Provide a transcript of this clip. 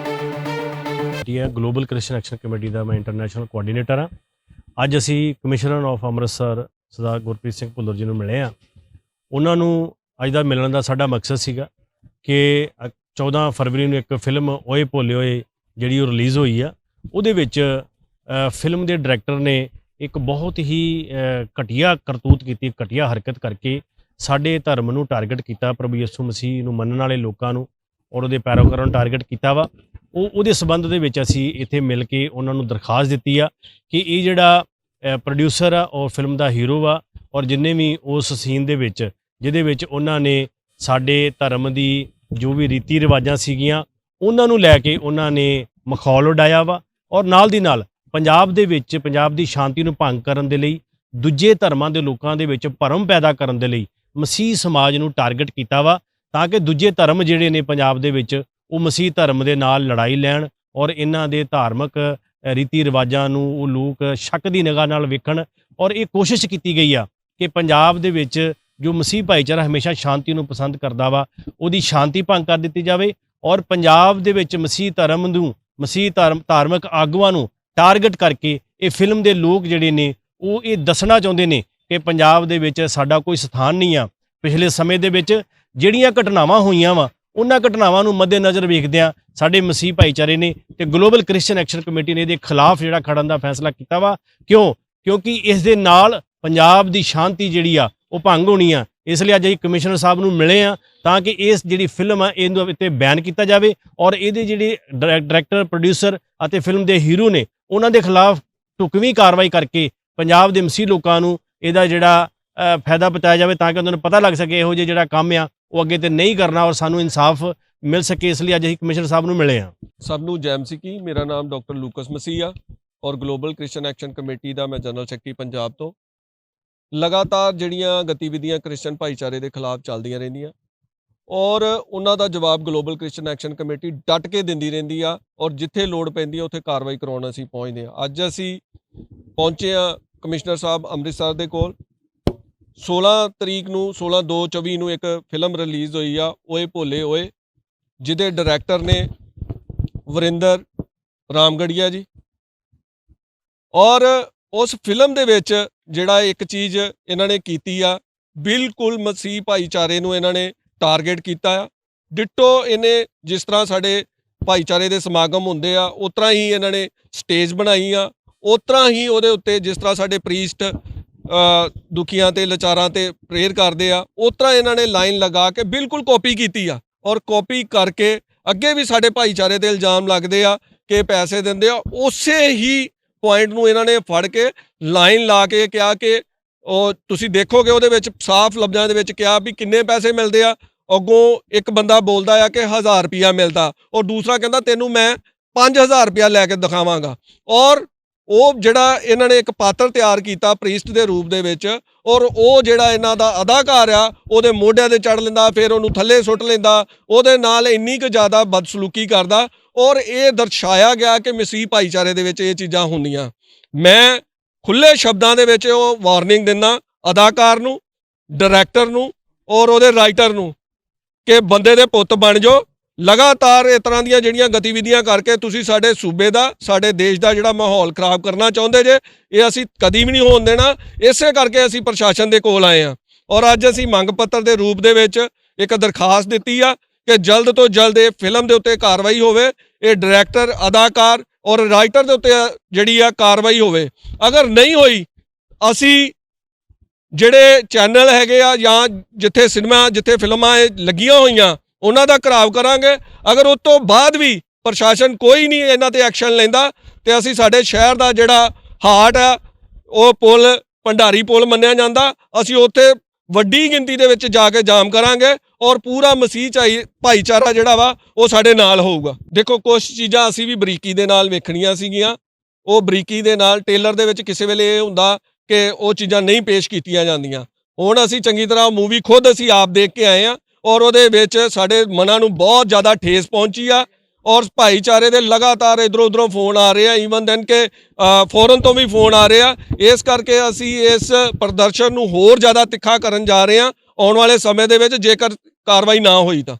Committee ਹੈ global Christian action committee ਦਾ ਮੈਂ ਇੰਟਰਨੈਸ਼ਨਲ ਕੋਆਰਡੀਨੇਟਰ ਹਾਂ। ਅੱਜ ਅਸੀਂ ਕਮਿਸ਼ਨਰ ਆਫ ਅੰਮ੍ਰਿਤਸਰ ਸਰਦਾਰ ਗੁਰਪ੍ਰੀਤ ਸਿੰਘ ਭੁੱਲਰ ਜੀ ਨੂੰ ਮਿਲੇ ਆ ਉਹਨਾਂ ਨੂੰ ਅੱਜ ਦਾ ਮਿਲਣ ਦਾ ਸਾਡਾ ਮਕਸਦ ਸੀਗਾ ਕਿ, ਅ- 14 ਫਰਵਰੀ ਨੂੰ ਇੱਕ ਫਿਲਮ ਓਏ ਭੋਲੇ ਓਏ ਜਿਹੜੀ ਉਹ ਰਿਲੀਜ਼ ਹੋਈ ਆ, ਉਹਦੇ ਵਿੱਚ ਫਿਲਮ ਦੇ ਡਾਇਰੈਕਟਰ ਨੇ ਇੱਕ ਬਹੁਤ ਹੀ ਘਟੀਆ ਕਰਤੂਤ ਕੀਤੀ, ਘਟੀਆ ਹਰਕਤ ਕਰਕੇ ਸਾਡੇ ਧਰਮ ਨੂੰ ਟਾਰਗੇਟ ਕੀਤਾ ਪ੍ਰਭੂ ਯਿਸੂ ਮਸੀਹ ਨੂੰ ਮੰਨਣ ਵਾਲੇ ਲੋਕਾਂ ਨੂੰ ਔਰ ਉਹਦੇ ਪੈਰੋਕਾਰਾਂ ਨੂੰ ਟਾਰਗੇਟ ਕੀਤਾ ਵਾ, ਉਹ ਉਹਦੇ ਸਬੰਧ ਦੇ ਵਿੱਚ ਅਸੀਂ ਇੱਥੇ ਮਿਲ ਕੇ ਉਹਨਾਂ ਨੂੰ ਦਰਖਾਸਤ ਦਿੱਤੀ ਆ ਕਿ ਇਹ ਜਿਹੜਾ ਪ੍ਰੋਡਿਊਸਰ ਆ ਔਰ ਫਿਲਮ ਦਾ ਹੀਰੋ ਵਾ ਔਰ ਜਿੰਨੇ ਵੀ ਉਸ ਸੀਨ ਦੇ ਵਿੱਚ, ਜਿਹਦੇ ਵਿੱਚ ਉਹਨਾਂ ਨੇ ਸਾਡੇ ਧਰਮ ਦੀ ਜੋ ਵੀ ਰੀਤੀ ਰਿਵਾਜਾਂ ਸੀਗੀਆਂ, ਉਹਨਾਂ ਨੂੰ ਲੈ ਕੇ ਉਹਨਾਂ ਨੇ ਮਖੌਲ ਉਡਾਇਆ ਵਾ ਔਰ ਨਾਲ ਦੀ ਨਾਲ ਪੰਜਾਬ ਦੇ ਵਿੱਚ, ਪੰਜਾਬ ਦੀ ਸ਼ਾਂਤੀ ਨੂੰ ਭੰਗ ਕਰਨ ਦੇ ਲਈ, ਦੂਜੇ ਧਰਮਾਂ ਦੇ ਲੋਕਾਂ ਦੇ ਵਿੱਚ ਭਰਮ ਪੈਦਾ ਕਰਨ ਦੇ ਲਈ ਮਸੀਹ ਸਮਾਜ ਨੂੰ ਟਾਰਗੇਟ ਕੀਤਾ ਵਾ ਤਾਂ ਕਿ ਦੂਜੇ ਧਰਮ ਜਿਹੜੇ ਨੇ ਪੰਜਾਬ ਦੇ ਵਿੱਚ, ਉਹ ਮਸੀਹ ਧਰਮ ਦੇ ਨਾਲ ਲੜਾਈ ਲੈਣ ਔਰ ਇਹਨਾਂ ਦੇ ਧਾਰਮਿਕ ਰੀਤੀ ਰਿਵਾਜਾਂ ਨੂੰ ਉਹ ਲੋਕ ਸ਼ੱਕ ਦੀ ਨਿਗਾਹ ਨਾਲ ਵੇਖਣ ਔਰ ਇਹ ਕੋਸ਼ਿਸ਼ ਕੀਤੀ ਗਈ ਆ ਕਿ ਪੰਜਾਬ ਦੇ ਵਿੱਚ ਜੋ ਮਸੀਹ ਭਾਈਚਾਰਾ ਹਮੇਸ਼ਾ ਸ਼ਾਂਤੀ ਨੂੰ ਪਸੰਦ ਕਰਦਾ ਵਾ, ਉਹਦੀ ਸ਼ਾਂਤੀ ਭੰਗ ਕਰ ਦਿੱਤੀ ਜਾਵੇ ਔਰ ਪੰਜਾਬ ਦੇ ਵਿੱਚ ਮਸੀਹ ਧਰਮ ਨੂੰ, ਮਸੀਹ ਧਰਮ, ਧਾਰਮਿਕ ਆਗੂਆਂ ਨੂੰ ਟਾਰਗੇਟ ਕਰਕੇ ਇਹ ਫਿਲਮ ਦੇ ਲੋਕ ਜਿਹੜੇ ਨੇ, ਉਹ ਇਹ ਦੱਸਣਾ ਚਾਹੁੰਦੇ ਨੇ ਕਿ ਪੰਜਾਬ ਦੇ ਵਿੱਚ ਸਾਡਾ ਕੋਈ ਸਥਾਨ ਨਹੀਂ ਆ। ਪਿਛਲੇ ਸਮੇਂ ਦੇ ਵਿੱਚ ਜਿਹੜੀਆਂ ਘਟਨਾਵਾਂ ਹੋਈਆਂ ਵਾ, ਉਹਨਾਂ ਘਟਨਾਵਾਂ ਨੂੰ ਮੱਦੇਨਜ਼ਰ ਵੇਖਦਿਆਂ ਸਾਡੇ ਮਸੀਹ ਭਾਈਚਾਰੇ ਨੇ ਤੇ ਗਲੋਬਲ ਕ੍ਰਿਸਚੀਅਨ ਐਕਸ਼ਨ ਕਮੇਟੀ ਨੇ ਇਹਦੇ ਖਿਲਾਫ ਜਿਹੜਾ ਖੜਨ ਦਾ ਫੈਸਲਾ ਕੀਤਾ ਵਾ। ਕਿਉਂ? ਕਿਉਂਕਿ ਇਸ ਦੇ ਨਾਲ ਪੰਜਾਬ ਦੀ ਸ਼ਾਂਤੀ ਜਿਹੜੀ ਆ, ਉਹ ਭੰਗ ਹੋਣੀ ਆ। ਇਸ ਲਈ ਅੱਜ ਅਸੀਂ ਕਮਿਸ਼ਨਰ ਸਾਹਿਬ ਨੂੰ ਮਿਲੇ ਆ ਤਾਂ ਕਿ ਇਸ ਜਿਹੜੀ ਫਿਲਮ ਆ ਇਹਨੂੰ ਇੱਥੇ ਬੈਨ ਕੀਤਾ ਜਾਵੇ ਔਰ ਇਹਦੇ ਜਿਹੜੇ ਡਾਇਰੈਕਟਰ, ਪ੍ਰੋਡਿਊਸਰ ਅਤੇ ਫਿਲਮ ਦੇ ਹੀਰੋ ਨੇ, ਉਹਨਾਂ ਦੇ ਖਿਲਾਫ ਢੁਕਵੀਂ ਕਾਰਵਾਈ ਕਰਕੇ ਪੰਜਾਬ ਦੇ ਮਸੀਹ ਲੋਕਾਂ ਨੂੰ ਇਹਦਾ ਜਿਹੜਾ ਫਾਇਦਾ ਬਤਾਇਆ ਜਾਵੇ ਤਾਂ ਕਿ ਉਹਨਾਂ ਨੂੰ ਪਤਾ ਲੱਗ ਸਕੇ ਇਹੋ ਜਿਹਾ ਜਿਹੜਾ ਕੰਮ ਆ, ਉਹ ਅੱਗੇ ਤੇ ਨਹੀਂ ਕਰਨਾ ਔਰ ਸਾਨੂੰ ਇਨਸਾਫ ਮਿਲ ਸਕੇ, ਇਸ ਲਈ ਅੱਜ ਅਸੀਂ ਕਮਿਸ਼ਨਰ ਸਾਹਿਬ ਨੂੰ ਮਿਲੇ ਆ ਸਭ ਨੂੰ ਜੈਮ ਸਿੱਕੀ ਮੇਰਾ ਨਾਮ ਡਾਕਟਰ ਲੂਕਸ ਮਸੀਹ ਆ ਔਰ ਗਲੋਬਲ ਕ੍ਰਿਸਚੀਅਨ ਐਕਸ਼ਨ ਕਮੇਟੀ ਦਾ ਮੈਂ ਜਨਰਲ ਸੈਕਟਰੀ ਪੰਜਾਬ ਤੋਂ। ਲਗਾਤਾਰ ਜਿਹੜੀਆਂ ਗਤੀਵਿਧੀਆਂ ਕ੍ਰਿਸਚੀਅਨ ਭਾਈਚਾਰੇ ਦੇ ਖਿਲਾਫ ਚੱਲਦੀਆਂ ਰਹਿੰਦੀਆਂ ਔਰ ਉਹਨਾਂ ਦਾ ਜਵਾਬ ਗਲੋਬਲ ਕ੍ਰਿਸਚੀਅਨ ਐਕਸ਼ਨ ਕਮੇਟੀ ਡਟ ਕੇ ਦਿੰਦੀ ਰਹਿੰਦੀ ਆ ਔਰ ਜਿੱਥੇ ਲੋੜ ਪੈਂਦੀ ਆ, ਉੱਥੇ ਕਾਰਵਾਈ ਕਰਾਉਣ ਅਸੀਂ ਪਹੁੰਚਦੇ ਆ ਅੱਜ ਅਸੀਂ ਪਹੁੰਚੇ ਆ ਕਮਿਸ਼ਨਰ ਸਾਹਿਬ ਅੰਮ੍ਰਿਤਸਰ ਦੇ ਕੋਲ। 16 ਤਰੀਕ ਨੂੰ 16 2 24 ਨੂੰ ਇੱਕ ਫਿਲਮ ਰਿਲੀਜ਼ ਹੋਈ ਆ, ਓਏ ਭੋਲੇ ਓਏ, ਜਿਹਦੇ ਡਾਇਰੈਕਟਰ ਨੇ ਵਰਿੰਦਰ ਰਾਮਗੜੀਆ ਜੀ। ਔਰ ਉਸ ਫਿਲਮ ਦੇ ਵਿੱਚ ਜਿਹੜਾ ਇੱਕ ਚੀਜ਼ ਇਹਨਾਂ ਨੇ ਕੀਤੀ ਆ, ਬਿਲਕੁਲ ਮਸੀਹ ਭਾਈਚਾਰੇ ਨੂੰ ਇਹਨਾਂ ਨੇ ਟਾਰਗੇਟ ਕੀਤਾ ਆ। ਡਿੱਟੋ ਇਹਨੇ ਜਿਸ ਤਰ੍ਹਾਂ ਸਾਡੇ ਭਾਈਚਾਰੇ ਦੇ ਸਮਾਗਮ ਹੁੰਦੇ ਆ, ਉਸ ਤਰ੍ਹਾਂ ਹੀ ਇਹਨਾਂ ਨੇ ਸਟੇਜ ਬਣਾਈ ਆ। ਉਸ ਤਰ੍ਹਾਂ ਹੀ ਉਹਦੇ ਉੱਤੇ ਜਿਸ ਤਰ੍ਹਾਂ ਸਾਡੇ ਪ੍ਰੀਸਟ ਦੁਖੀਆਂ ਤੇ ਲਾਚਾਰਾਂ ਤੇ ਪ੍ਰੇਅਰ ਕਰਦੇ ਆ, ਉਸ ਤਰ੍ਹਾਂ ਇਹਨਾਂ ਨੇ ਲਾਈਨ ਲਗਾ ਕੇ ਬਿਲਕੁਲ ਕਾਪੀ ਕੀਤੀ ਆ ਔਰ ਕਾਪੀ ਕਰਕੇ ਅੱਗੇ ਵੀ ਸਾਡੇ ਭਾਈਚਾਰੇ ਤੇ ਇਲਜ਼ਾਮ ਲੱਗਦੇ ਆ ਕਿ ਪੈਸੇ ਦਿੰਦੇ ਆ, ਉਸੇ ਹੀ ਪੁਆਇੰਟ ਨੂੰ ਇਹਨਾਂ ਨੇ ਫੜ ਕੇ ਲਾਈਨ ਲਾ ਕੇ ਕਿਹਾ ਕਿ ਉਹ ਤੁਸੀਂ ਦੇਖੋਗੇ ਉਹਦੇ ਵਿੱਚ ਸਾਫ਼ ਲਫ਼ਜ਼ਾਂ ਦੇ ਵਿੱਚ ਕਿਹਾ ਵੀ ਕਿੰਨੇ ਪੈਸੇ ਮਿਲਦੇ ਆ, ਅੱਗੋਂ ਇੱਕ ਬੰਦਾ ਬੋਲਦਾ ਆ ਕਿ 1000 ਰੁਪਿਆ ਮਿਲਦਾ ਔਰ ਦੂਸਰਾ ਕਹਿੰਦਾ ਤੈਨੂੰ ਮੈਂ 5000 ਰੁਪਿਆ ਲੈ ਕੇ ਦਿਖਾਵਾਂਗਾ ਔਰ ਉਹ ਜਿਹੜਾ ਇਹਨਾਂ ਨੇ ਇੱਕ ਪਾਤਰ ਤਿਆਰ ਕੀਤਾ ਪ੍ਰੀਸਟ ਦੇ ਰੂਪ ਦੇ ਵਿੱਚ ਔਰ ਉਹ ਜਿਹੜਾ ਇਹਨਾਂ ਦਾ ਅਦਾਕਾਰ ਆ, ਉਹਦੇ ਮੋਢਿਆਂ ਤੇ ਚੜ ਲੈਂਦਾ, ਫਿਰ ਉਹਨੂੰ ਥੱਲੇ ਸੁੱਟ ਲੈਂਦਾ, ਉਹਦੇ ਨਾਲ ਇੰਨੀ ਕੁ ਜ਼ਿਆਦਾ ਬਦਸਲੂਕੀ ਕਰਦਾ ਔਰ ਇਹ ਦਰਸਾਇਆ ਗਿਆ ਕਿ ਮਸੀਹ ਭਾਈਚਾਰੇ ਦੇ ਵਿੱਚ ਇਹ ਚੀਜ਼ਾਂ ਹੁੰਦੀਆਂ। ਮੈਂ ਖੁੱਲੇ ਸ਼ਬਦਾਂ ਦੇ ਵਿੱਚ ਉਹ ਵਾਰਨਿੰਗ ਦਿੰਦਾ ਅਦਾਕਾਰ ਨੂੰ, ਡਾਇਰੈਕਟਰ ਨੂੰ ਔਰ ਉਹਦੇ ਰਾਈਟਰ ਨੂੰ ਕਿ ਬੰਦੇ ਦੇ ਪੁੱਤ ਬਣ ਜਾਓ ਲਗਾਤਾਰ ਇਸ ਤਰ੍ਹਾਂ ਦੀਆਂ ਜਿਹੜੀਆਂ ਗਤੀਵਿਧੀਆਂ ਕਰਕੇ ਤੁਸੀਂ ਸਾਡੇ ਸੂਬੇ ਦਾ, ਸਾਡੇ ਦੇਸ਼ ਦਾ ਜਿਹੜਾ ਮਾਹੌਲ ਖਰਾਬ ਕਰਨਾ ਚਾਹੁੰਦੇ ਜੇ, ਇਹ ਅਸੀਂ ਕਦੀ ਵੀ ਨਹੀਂ ਹੋਣ ਦੇਣਾ। ਇਸੇ ਕਰਕੇ ਅਸੀਂ ਪ੍ਰਸ਼ਾਸਨ ਦੇ ਕੋਲ ਆਏ ਆ ਔਰ ਅੱਜ ਅਸੀਂ ਮੰਗ ਪੱਤਰ ਦੇ ਰੂਪ ਦੇ ਵਿੱਚ ਇੱਕ ਦਰਖਾਸਤ ਦਿੱਤੀ ਆ ਕਿ ਜਲਦ ਤੋਂ ਜਲਦ ਇਹ ਫਿਲਮ ਦੇ ਉੱਤੇ ਕਾਰਵਾਈ ਹੋਵੇ, ਇਹ ਡਾਇਰੈਕਟਰ, ਅਦਾਕਾਰ ਔਰ ਰਾਈਟਰ ਦੇ ਉੱਤੇ ਜਿਹੜੀ ਆ ਕਾਰਵਾਈ ਹੋਵੇ। ਅਗਰ ਨਹੀਂ ਹੋਈ, ਅਸੀਂ ਜਿਹੜੇ ਚੈਨਲ ਹੈਗੇ ਆ ਜਾਂ ਜਿੱਥੇ ਸਿਨੇਮਾ, ਜਿੱਥੇ ਫਿਲਮਾਂ ਇਹ ਲੱਗੀਆਂ ਹੋਈਆਂ ਉਹਨਾਂ ਦਾ ਘਰਾਵ ਕਰਾਂਗੇ। ਅਗਰ ਉਸ ਤੋਂ ਬਾਅਦ ਵੀ ਪ੍ਰਸ਼ਾਸਨ ਕੋਈ ਨਹੀਂ ਇਹਨਾਂ ਤੇ ਐਕਸ਼ਨ ਲੈਂਦਾ, ਤੇ ਅਸੀਂ ਸਾਡੇ ਸ਼ਹਿਰ ਦਾ ਜਿਹੜਾ ਹਾਰਟ ਆ, ਉਹ ਪੁਲ, ਭੰਡਾਰੀ ਪੁਲ ਮੰਨਿਆ ਜਾਂਦਾ, ਅਸੀਂ ਉੱਥੇ ਵੱਡੀ ਗਿਣਤੀ ਦੇ ਵਿੱਚ ਜਾ ਕੇ ਜਾਮ ਕਰਾਂਗੇ ਔਰ ਪੂਰਾ ਮਸੀਹ ਚਾਈ ਭਾਈਚਾਰਾ ਜਿਹੜਾ ਵਾ, ਉਹ ਸਾਡੇ ਨਾਲ ਹੋਊਗਾ। ਦੇਖੋ ਕੁਝ ਚੀਜ਼ਾਂ ਅਸੀਂ ਵੀ ਬਰੀਕੀ ਦੇ ਨਾਲ ਵੇਖਣੀਆਂ ਸੀਗੀਆਂ। ਉਹ ਬਰੀਕੀ ਦੇ ਨਾਲ ਟੇਲਰ ਦੇ ਵਿੱਚ ਕਿਸੇ ਵੇਲੇ ਇਹ ਹੁੰਦਾ ਕਿ ਉਹ ਚੀਜ਼ਾਂ ਨਹੀਂ ਪੇਸ਼ ਕੀਤੀਆਂ ਜਾਂਦੀਆਂ। ਹੁਣ ਅਸੀਂ ਚੰਗੀ ਤਰ੍ਹਾਂ ਮੂਵੀ ਖੁਦ ਅਸੀਂ ਆਪ ਦੇਖ ਕੇ ਆਏ ਆ। ਔਰ ਉਹਦੇ ਵਿੱਚ ਸਾਡੇ ਮਨਾਂ ਨੂੰ ਬਹੁਤ ਜ਼ਿਆਦਾ ਠੇਸ ਪਹੁੰਚੀ ਆ। ਔਰ ਭਾਈਚਾਰੇ ਦੇ ਲਗਾਤਾਰ ਇਧਰੋਂ ਉਧਰੋਂ ਫੋਨ ਆ ਰਹੇ ਆ ਈਵਨ ਦੈਨ ਕਿ ਫੋਰਨ ਤੋਂ ਵੀ ਫੋਨ ਆ ਰਹੇ ਆ। ਇਸ ਕਰਕੇ ਅਸੀਂ ਇਸ ਪ੍ਰਦਰਸ਼ਨ ਨੂੰ ਹੋਰ ਜ਼ਿਆਦਾ ਤਿੱਖਾ ਕਰਨ ਜਾ ਰਹੇ ਆ ਆਉਣ ਵਾਲੇ ਸਮੇਂ ਦੇ ਵਿੱਚ ਜੇਕਰ ਕਾਰਵਾਈ ਨਾ ਹੋਈ ਤਾਂ।